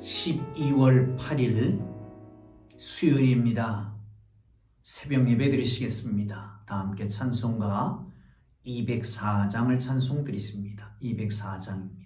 12월 8일 수요일입니다. 새벽 예배 드리시겠습니다. 다 함께 찬송가 204장을 찬송 드리십니다. 204장입니다.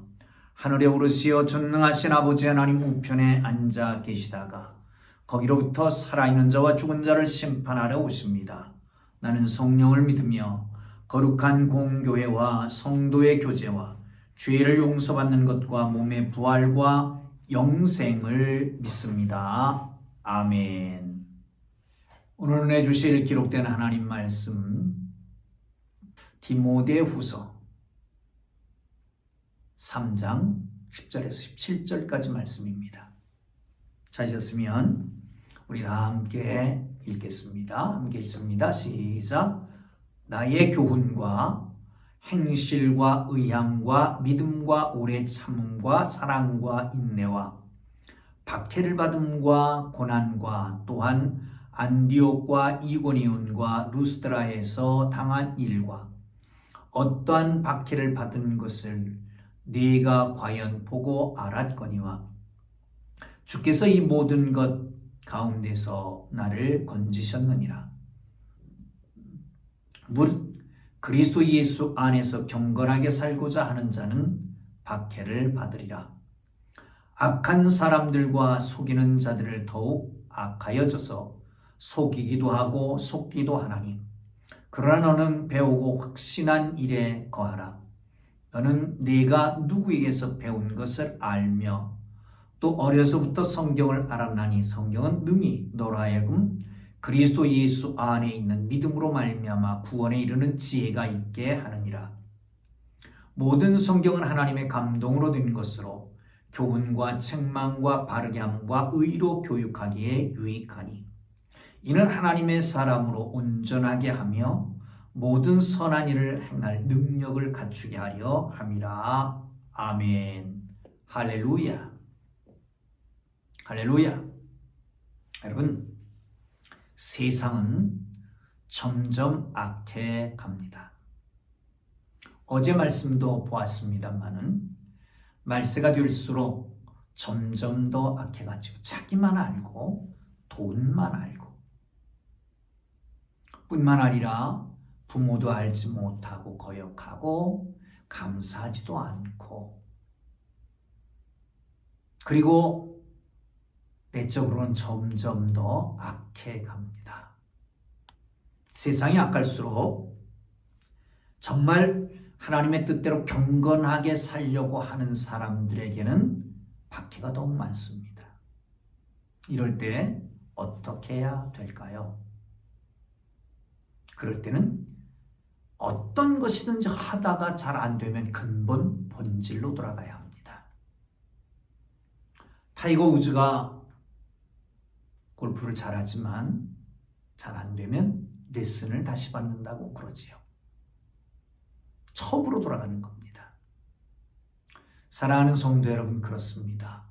하늘에 오르시어 전능하신 아버지 하나님 우편에 앉아 계시다가 거기로부터 살아있는 자와 죽은 자를 심판하러 오십니다. 나는 성령을 믿으며 거룩한 공교회와 성도의 교제와 죄를 용서받는 것과 몸의 부활과 영생을 믿습니다. 아멘. 오늘 내주실 기록된 하나님 말씀 디모데 후서 3장 10절에서 17절까지 말씀입니다. 찾으셨으면 우리 다 함께 읽겠습니다. 함께 읽습니다. 시작. 나의 교훈과 행실과 의향과 믿음과 오래 참음과 사랑과 인내와 박해를 받음과 고난과 또한 안디옥과 이고니온과 루스드라에서 당한 일과 어떠한 박해를 받은 것을 네가 과연 보고 알았거니와 주께서 이 모든 것 가운데서 나를 건지셨느니라. 무릇 그리스도 예수 안에서 경건하게 살고자 하는 자는 박해를 받으리라. 악한 사람들과 속이는 자들을 더욱 악하여져서 속이기도 하고 속기도 하나니 그러나 너는 배우고 확신한 일에 거하라. 너는 네가 누구에게서 배운 것을 알며 또 어려서부터 성경을 알았나니 성경은 능히 하여금 그리스도 예수 안에 있는 믿음으로 말미암아 구원에 이르는 지혜가 있게 하느니라. 모든 성경은 하나님의 감동으로 된 것으로 교훈과 책망과 바르게 함과 의로 교육하기에 유익하니 이는 하나님의 사람으로 온전하게 하며 모든 선한 일을 행할 능력을 갖추게 하려 함이라. 아멘. 할렐루야. 할렐루야. 여러분, 세상은 점점 악해 갑니다. 어제 말씀도 보았습니다만은 말세가 될수록 점점 더 악해가지고 자기만 알고 돈만 알고 뿐만 아니라 부모도 알지 못하고 거역하고 감사하지도 않고 그리고 내적으로는 점점 더 악해 갑니다. 세상이 악할수록 정말 하나님의 뜻대로 경건하게 살려고 하는 사람들에게는 박해가 더욱 많습니다. 이럴 때 어떻게 해야 될까요? 그럴 때는 어떤 것이든지 하다가 잘 안 되면 근본 본질로 돌아가야 합니다. 타이거 우즈가 골프를 잘하지만 잘 안 되면 레슨을 다시 받는다고 그러지요. 처음으로 돌아가는 겁니다. 사랑하는 성도 여러분 그렇습니다.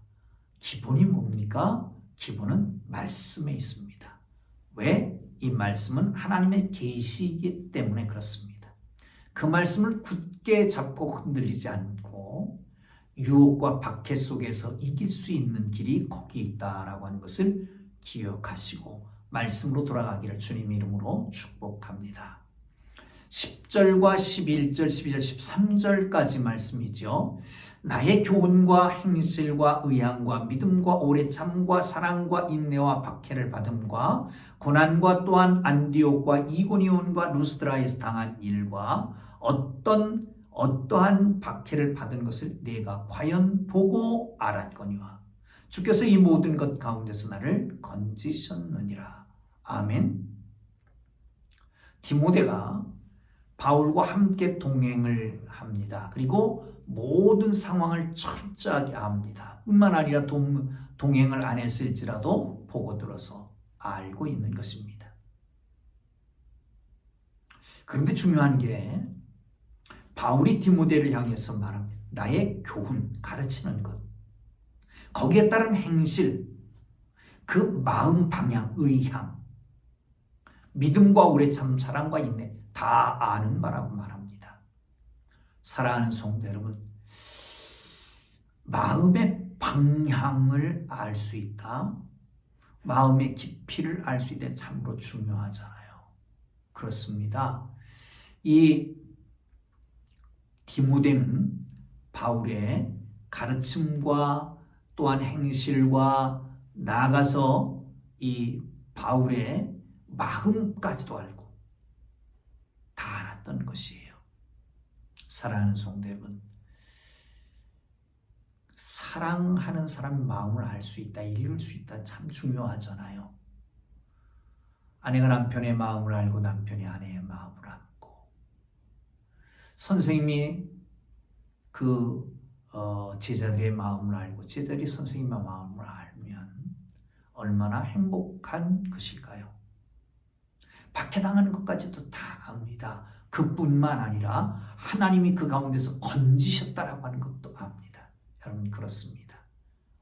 기본이 뭡니까? 기본은 말씀에 있습니다. 왜? 이 말씀은 하나님의 계시이기 때문에 그렇습니다. 그 말씀을 굳게 잡고 흔들리지 않고 유혹과 박해 속에서 이길 수 있는 길이 거기 있다라고 하는 것을 기억하시고 말씀으로 돌아가기를 주님 이름으로 축복합니다. 10절과 11절, 12절, 13절까지 말씀이죠. 나의 교훈과 행실과 의향과 믿음과 오래 참과 사랑과 인내와 박해를 받음과 고난과 또한 안디옥과 이고니온과 루스드라에서 당한 일과 어떤 어떠한 박해를 받은 것을 내가 과연 보고 알았거니와 주께서 이 모든 것 가운데서 나를 건지셨느니라. 아멘. 디모데가 바울과 함께 동행을 합니다. 그리고 모든 상황을 철저하게 압니다. 뿐만 아니라 동, 동행을 안 했을지라도 보고 들어서 알고 있는 것입니다. 그런데 중요한 게 바울이 디모데를 향해서 말합니다. 나의 교훈, 가르치는 것. 거기에 따른 행실, 그 마음 방향, 의향, 믿음과 오래 참 사랑과 인내 다 아는 바라고 말합니다. 사랑하는 성도 여러분, 마음의 방향을 알 수 있다. 마음의 깊이를 알 수 있다. 참으로 중요하잖아요. 그렇습니다. 이 디모데는 바울의 가르침과 또한 행실과 나아가서 이 바울의 마음까지도 알고 다 알았던 것이에요. 사랑하는 성도 여러분, 사랑하는 사람의 마음을 알 수 있다, 읽을 수 있다 참 중요하잖아요. 아내가 남편의 마음을 알고 남편이 아내의 마음을 알고 선생님이 그 어, 제자들의 마음을 알고 제자들이 선생님의 마음을 알면 얼마나 행복한 것일까요? 박해당하는 것까지도 다 압니다. 그뿐만 아니라 하나님이 그 가운데서 건지셨다라고 하는 것도 압니다. 여러분 그렇습니다.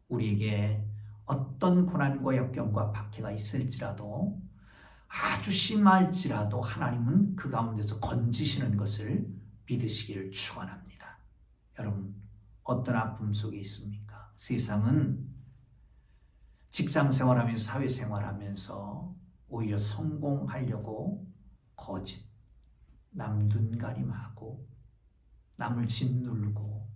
우리에게 어떤 고난과 역경과 박해가 있을지라도 아주 심할지라도 하나님은 그 가운데서 건지시는 것을 믿으시기를 축원합니다. 여러분 어떤 아픔 속에 있습니까? 세상은 직장 생활하면서 사회 생활하면서 오히려 성공하려고 거짓 남눈 가림하고 남을 짓누르고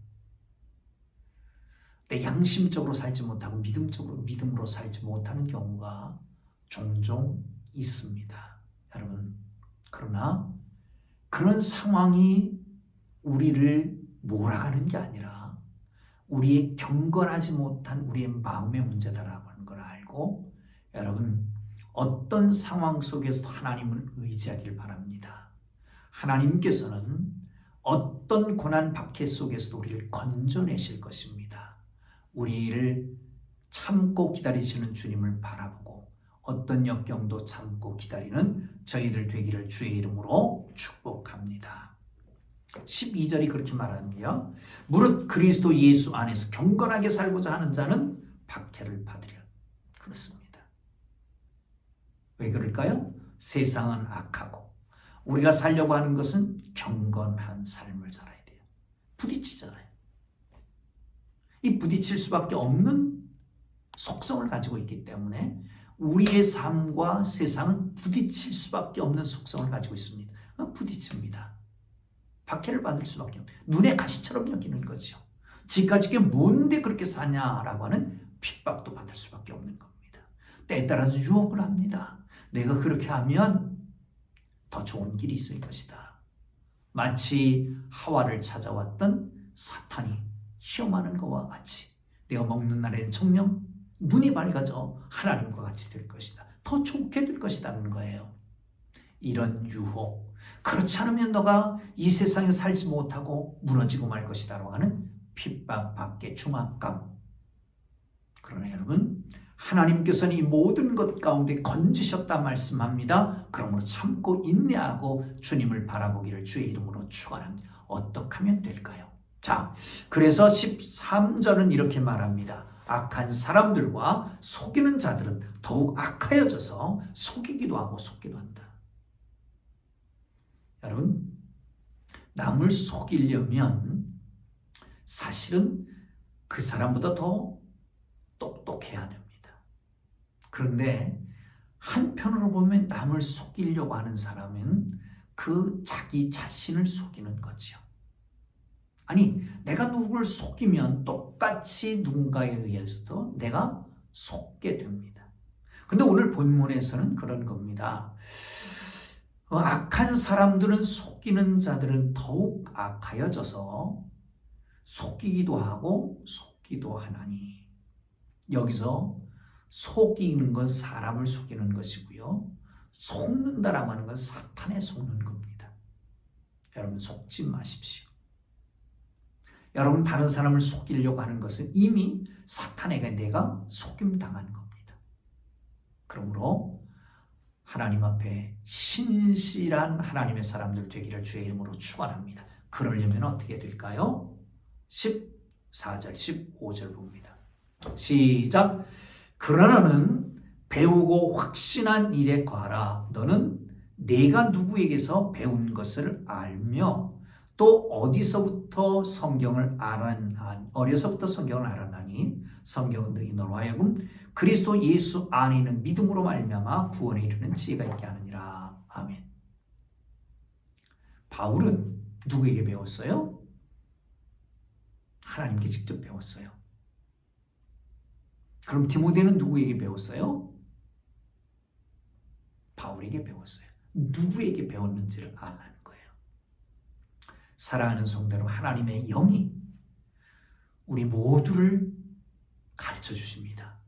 내 양심적으로 살지 못하고 믿음적으로 믿음으로 살지 못하는 경우가 종종 있습니다. 여러분 그러나 그런 상황이 우리를 몰아가는 게 아니라 우리의 경건하지 못한 우리의 마음의 문제다라고 하는 걸 알고 여러분 어떤 상황 속에서도 하나님을 의지하기를 바랍니다. 하나님께서는 어떤 고난 박해 속에서도 우리를 건져내실 것입니다. 우리를 참고 기다리시는 주님을 바라보고 어떤 역경도 참고 기다리는 저희들 되기를 주의 이름으로 축복합니다. 12절이 그렇게 말합니다. 무릇 그리스도 예수 안에서 경건하게 살고자 하는 자는 박해를 받으려. 그렇습니다. 왜 그럴까요? 세상은 악하고 우리가 살려고 하는 것은 경건한 삶을 살아야 돼요. 부딪히잖아요. 이 부딪힐 수밖에 없는 속성을 가지고 있기 때문에 우리의 삶과 세상은 부딪힐 수밖에 없는 속성을 가지고 있습니다. 어, 부딪힙니다. 박해를 받을 수밖에 없어요. 눈에 가시처럼 여기는 거죠. 지금까지 게 뭔데 그렇게 사냐라고 하는 핍박도 받을 수밖에 없는 겁니다. 때에 따라서 유혹을 합니다. 내가 그렇게 하면 더 좋은 길이 있을 것이다. 마치 하와를 찾아왔던 사탄이 시험하는 것과 같이 내가 먹는 날에는 청명 눈이 밝아져 하나님과 같이 될 것이다. 더 좋게 될 것이라는 거예요. 이런 유혹. 그렇지 않으면 너가 이 세상에 살지 못하고 무너지고 말 것이다라고 하는 핍박 밖에 중압감. 그러나 여러분, 하나님께서는 이 모든 것 가운데 건지셨다 말씀합니다. 그러므로 참고 인내하고 주님을 바라보기를 주의 이름으로 축원합니다. 어떻게 하면 될까요? 자, 그래서 13절은 이렇게 말합니다. 악한 사람들과 속이는 자들은 더욱 악하여져서 속이기도 하고 속기도 한다. 여러분, 남을 속이려면 사실은 그 사람보다 더 똑똑해야 됩니다. 그런데 한편으로 보면 남을 속이려고 하는 사람은 그 자기 자신을 속이는 거죠. 아니, 내가 누구를 속이면 똑같이 누군가에 의해서 내가 속게 됩니다. 근데 오늘 본문에서는 그런 겁니다. 어, 악한 사람들은 속이는 자들은 더욱 악하여져서 속이기도 하고 속기도 하나니. 여기서 속이는 건 사람을 속이는 것이고요. 속는다라고 하는 건 사탄에 속는 겁니다. 여러분 속지 마십시오. 여러분 다른 사람을 속이려고 하는 것은 이미 사탄에게 내가 속임 당한 겁니다. 그러므로 하나님 앞에 신실한 하나님의 사람들 되기를 주의 이름으로 축원합니다. 그러려면 어떻게 될까요? 14절, 15절 봅니다. 시작. 그러나는 배우고 확신한 일에 과라. 너는 내가 누구에게서 배운 것을 알며 또 어디서부터 성경을 알았나 어려서부터 성경을 알았나니 성경은 너희 너로 하여금 그리스도 예수 안에 있는 믿음으로 말미암아 구원에 이르는 지혜가 있게 하느니라 아멘. 바울은 누구에게 배웠어요? 하나님께 직접 배웠어요. 그럼 디모데는 누구에게 배웠어요? 바울에게 배웠어요. 누구에게 배웠는지를 알아는 거예요. 사랑하는 성대로 하나님의 영이 우리 모두를 가르쳐 주십니다.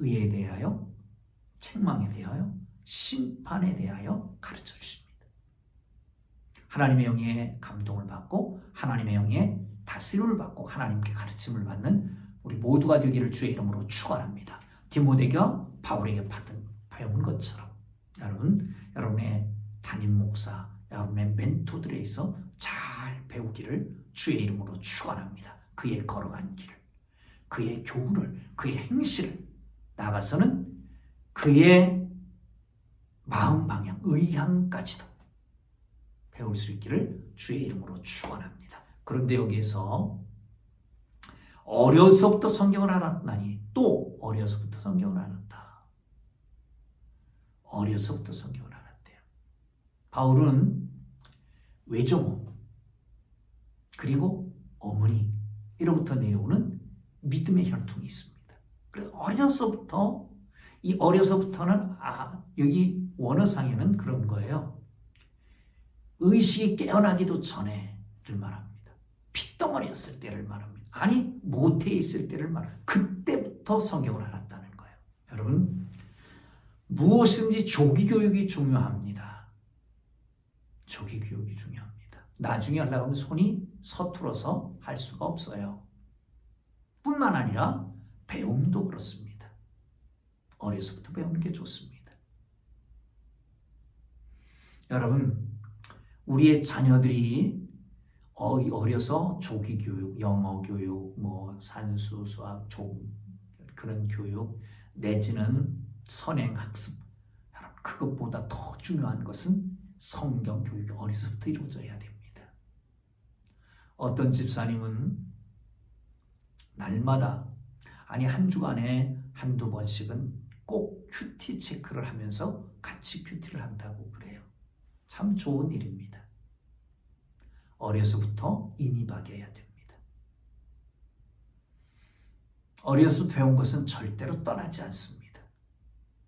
의에 대하여, 책망에 대하여, 심판에 대하여 가르쳐 주십니다. 하나님의 영의 감동을 받고 하나님의 영의 다스림을 받고 하나님께 가르침을 받는 우리 모두가 되기를 주의 이름으로 축원합니다. 디모데가 바울에게 받은 배운 것처럼 여러분 여러분의 담임 목사 멘토들에서 잘 배우기를 주의 이름으로 축원합니다. 그의 걸어간 길을 그의 교훈을, 그의 행실을 나가서는 그의 마음 방향, 의향까지도 배울 수 있기를 주의 이름으로 축원합니다. 그런데 여기에서 어려서부터 성경을 알았나니 또 어려서부터 성경을 알았다. 어려서부터 성경을 알았대요. 바울은 외조모 그리고 어머니 이로부터 내려오는 믿음의 혈통이 있습니다. 그래서 어려서부터 이 어려서부터는 아 여기 원어상에는 그런 거예요. 의식이 깨어나기도 전에를 말합니다. 핏덩어리였을 때를 말합니다. 아니 모태에 있을 때를 말합니다. 그때부터 성경을 알았다는 거예요. 여러분 무엇인지 조기 교육이 중요합니다. 조기 교육이 중요합니다. 나중에 하려고 하면 손이 서툴어서 할 수가 없어요. 뿐만 아니라 배움도 그렇습니다. 어려서부터 배우는 게 좋습니다. 여러분, 우리의 자녀들이 어- 어려서 조기 교육, 영어 교육, 뭐 산수, 수학, 조 그런 교육 내지는 선행 학습. 그것보다 더 중요한 것은 성경 교육이 어려서부터 이루어져야 됩니다. 어떤 집사님은 날마다 아니 한 주간에 한두 번씩은 꼭 큐티 체크를 하면서 같이 큐티를 한다고 그래요. 참 좋은 일입니다. 어려서부터 인이 박여야 됩니다. 어려서 배운 것은 절대로 떠나지 않습니다.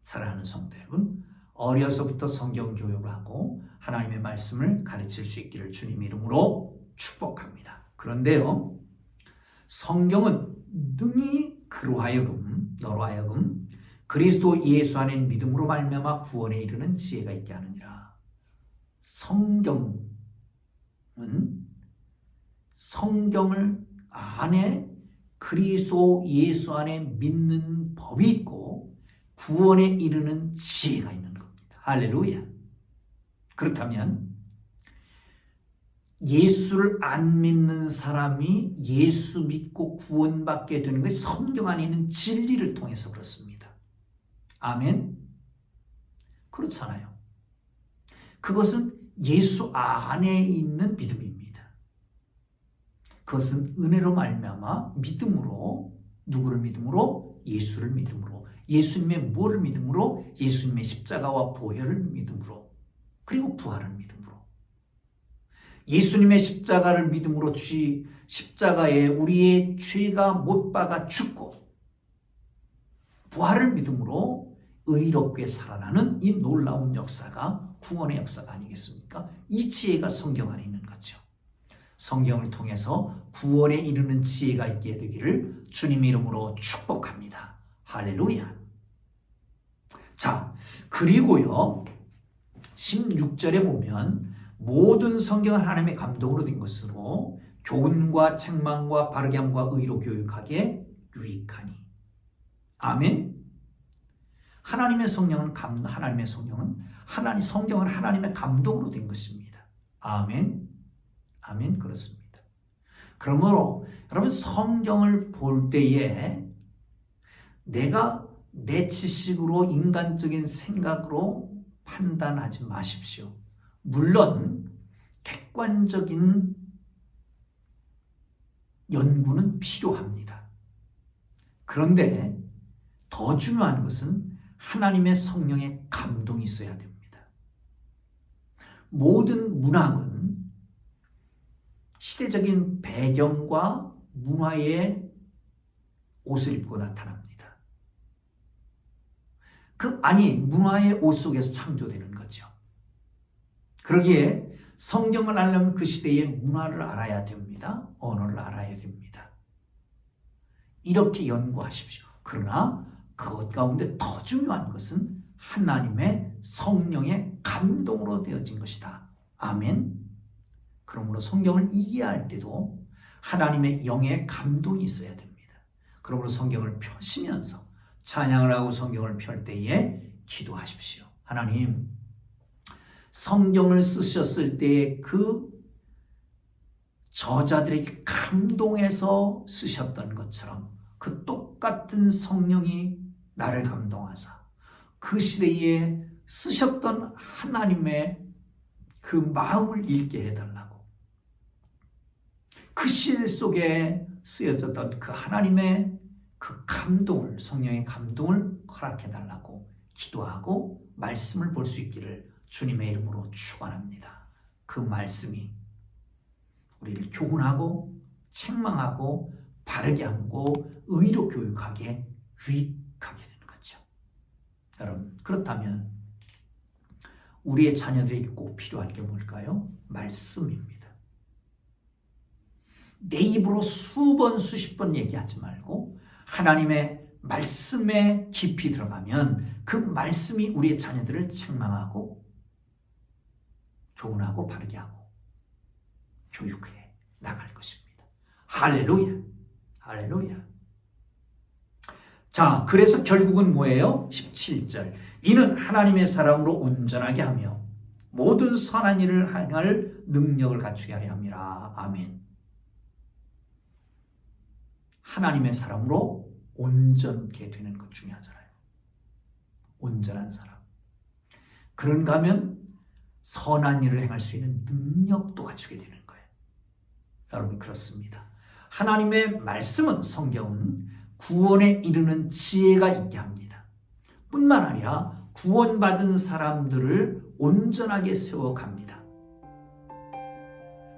사랑하는 성도 여러분, 어려서부터 성경 교육을 하고 하나님의 말씀을 가르칠 수 있기를 주님 이름으로 축복합니다. 그런데요, 성경은 능히 그로 하여금 너로 하여금 그리스도 예수 안에 믿음으로 말미암아 구원에 이르는 지혜가 있게 하느니라. 성경은 성경을 안에 그리스도 예수 안에 믿는 법이 있고 구원에 이르는 지혜가 있는. 할렐루야. 그렇다면 예수를 안 믿는 사람이 예수 믿고 구원받게 되는 것이 성경 안에 있는 진리를 통해서 그렇습니다. 아멘. 그렇잖아요. 그것은 예수 안에 있는 믿음입니다. 그것은 은혜로 말미암아 믿음으로 누구를 믿음으로 예수를 믿음으로 예수님의 무엇을 믿음으로 예수님의 십자가와 보혈을 믿음으로 그리고 부활을 믿음으로 예수님의 십자가를 믿음으로 주 십자가에 우리의 죄가 못 박아 죽고 부활을 믿음으로 의롭게 살아나는 이 놀라운 역사가 구원의 역사가 아니겠습니까? 이 지혜가 성경 안에 있는 거죠. 성경을 통해서 구원에 이르는 지혜가 있게 되기를 주님 이름으로 축복합니다. 할렐루야. 자, 그리고요. 16절에 보면 모든 성경은 하나님의 감동으로 된 것으로 교훈과 책망과 바르게 함과 의로 교육하게 유익하니. 아멘. 하나님의 성령은 감 하나님의 성령은 하나님 성경은 하나님의 감동으로 된 것입니다. 아멘. 아멘 그렇습니다. 그러므로 여러분 성경을 볼 때에 내가 내 지식으로 인간적인 생각으로 판단하지 마십시오. 물론 객관적인 연구는 필요합니다. 그런데 더 중요한 것은 하나님의 성령의 감동이 있어야 됩니다. 모든 문학은 시대적인 배경과 문화의 옷을 입고 나타납니다. 그 아니 문화의 옷 속에서 창조되는 거죠. 그러기에 성경을 알려면 그 시대의 문화를 알아야 됩니다. 언어를 알아야 됩니다. 이렇게 연구하십시오. 그러나 그것 가운데 더 중요한 것은 하나님의 성령의 감동으로 되어진 것이다. 아멘. 그러므로 성경을 이해할 때도 하나님의 영의 감동이 있어야 됩니다. 그러므로 성경을 펴시면서 찬양을 하고 성경을 펼 때에 기도하십시오. 하나님, 성경을 쓰셨을 때의 그 저자들에게 감동해서 쓰셨던 것처럼 그 똑같은 성령이 나를 감동하사 그 시대에 쓰셨던 하나님의 그 마음을 읽게 해달라고 그 시대 속에 쓰여졌던 그 하나님의 그 감동을 성령의 감동을 허락해 달라고 기도하고 말씀을 볼 수 있기를 주님의 이름으로 축원합니다. 그 말씀이 우리를 교훈하고 책망하고 바르게 하고 의로 교육하게 유익하게 되는 거죠. 여러분 그렇다면 우리의 자녀들에게 꼭 필요한 게 뭘까요? 말씀입니다. 내 입으로 수번 수십 번 얘기하지 말고 하나님의 말씀에 깊이 들어가면 그 말씀이 우리의 자녀들을 책망하고 교훈하고 바르게 하고 교육해 나갈 것입니다. 할렐루야. 할렐루야. 자, 그래서 결국은 뭐예요? 17절. 이는 하나님의 사람으로 온전하게 하며 모든 선한 일을 행할 능력을 갖추게 하려 함이라. 아멘. 하나님의 사람으로 온전케 되는 것 중요하잖아요. 온전한 사람. 그런가 하면 선한 일을 행할 수 있는 능력도 갖추게 되는 거예요. 여러분 그렇습니다. 하나님의 말씀은 성경은 구원에 이르는 지혜가 있게 합니다. 뿐만 아니라 구원받은 사람들을 온전하게 세워갑니다.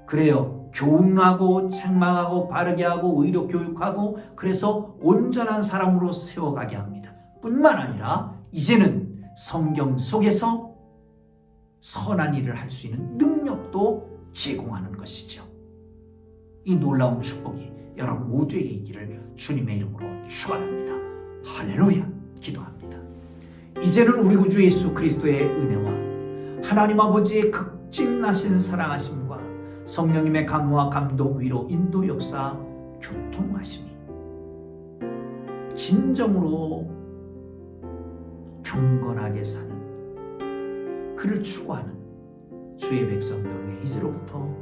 그래요. 교훈하고 책망하고 바르게 하고 의로 교육하고 그래서 온전한 사람으로 세워가게 합니다. 뿐만 아니라 이제는 성경 속에서 선한 일을 할 수 있는 능력도 제공하는 것이죠. 이 놀라운 축복이 여러분 모두에게 있기를 주님의 이름으로 축원합니다. 할렐루야. 기도합니다. 이제는 우리 구주 예수 그리스도의 은혜와 하나님 아버지의 극진나신 사랑하심과 성령님의 감화 감동 위로 인도 역사 교통하심이 진정으로 경건하게 사는 그를 추구하는 주의 백성들에게 이제로부터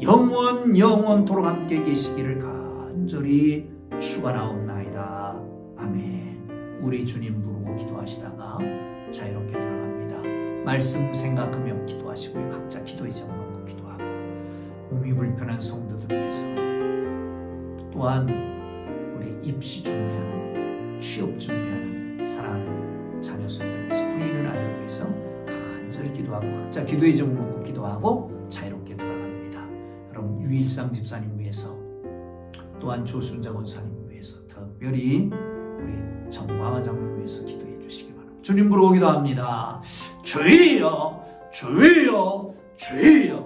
영원 영원토록 함께 계시기를 간절히 축원하옵나이다. 아멘. 우리 주님 부르고 기도하시다가 자유롭게 돌아갑니다. 말씀 생각하며 기도하시고요. 각자 기도의 제목 놓고 기도하고 몸이 불편한 성도들 위해서 또한 우리 입시 준비하는 취업 준비하는 사랑하는 자녀 수들 위해서 구리는 아들 위해서 간절히 기도하고 각자 기도의 제목 놓고 기도하고 자유롭게 돌아갑니다. 여러분 유일상 집사님 위해서 또한 조순자 권사님 위해서 특별히 우리 정광환 장로님 위해서 기도해 주시기 바랍니다. 주님 부르고 기도합니다. 주여 주여 주여